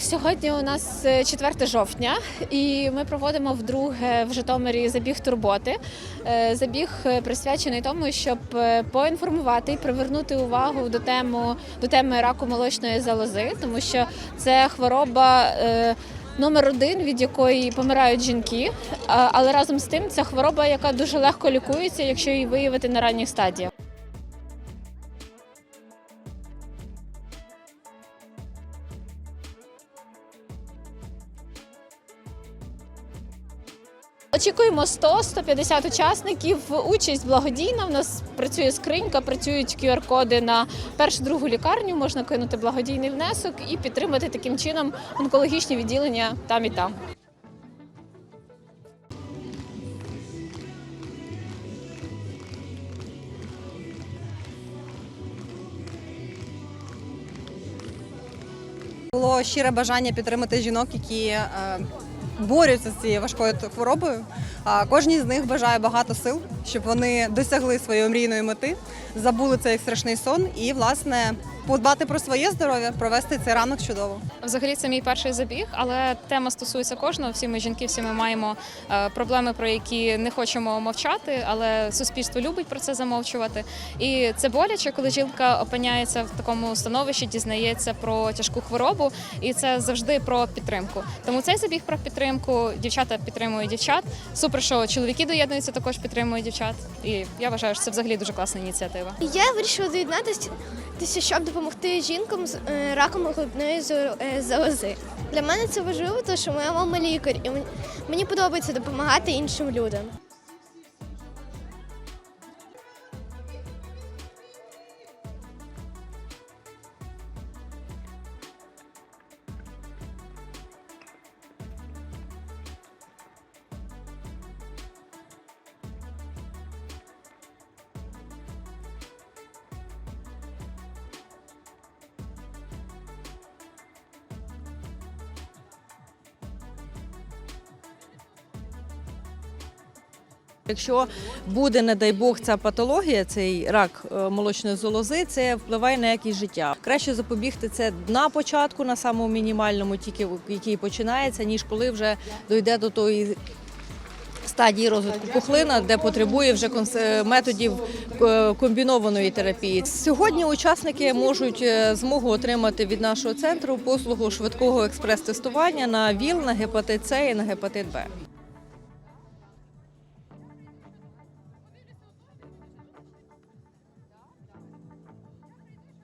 Сьогодні у нас е, 4 жовтня, і ми проводимо вдруге в Житомирі забіг турботи. Е, Забіг е, присвячений тому, щоб е, поінформувати і привернути увагу до тему до теми раку молочної залози, тому що це хвороба. е, Номер один, від якої помирають жінки, але разом з тим це хвороба, яка дуже легко лікується, якщо її виявити на ранніх стадіях. Очікуємо 100-150 учасників. Участь благодійна. У нас працює скринька, працюють QR-коди на першу другу лікарню. Можна кинути благодійний внесок і підтримати таким чином онкологічні відділення там і там. Було щире бажання підтримати жінок, які е, борються з цією важкою хворобою. Кожній з них бажає багато сил, щоб вони досягли своєї мрійної мети, забули цей страшний сон і, власне, подбати про своє здоров'я, провести цей ранок чудово. Взагалі це мій перший забіг, але тема стосується кожного. Всі ми жінки, всі ми маємо е, проблеми, про які не хочемо мовчати, але суспільство любить про це замовчувати. І це боляче, коли жінка опиняється в такому становищі, дізнається про тяжку хворобу, і це завжди про підтримку. Тому цей забіг про підтримку. Дівчата підтримують дівчат. Супер, що чоловіки доєднуються, також підтримують дівчат. І я вважаю, що це взагалі дуже класна ініціатива. Я вирішила доєднатися, щоб допомогти жінкам з е, раком грудної е, залози. Для мене це важливо, тому що моя мама лікар, і мені подобається допомагати іншим людям. Якщо буде, не дай Бог, ця патологія, цей рак е, молочної залози, це впливає на якість життя. Краще запобігти це на початку, на самому мінімальному, тільки який починається, ніж коли вже дойде до тої. Стадії розвитку пухлина, де потребує вже е, методів е, комбінованої терапії. Сьогодні учасники можуть змогу отримати від нашого центру послугу швидкого експрес-тестування на ВІЛ, на гепатит С і на гепатит Б.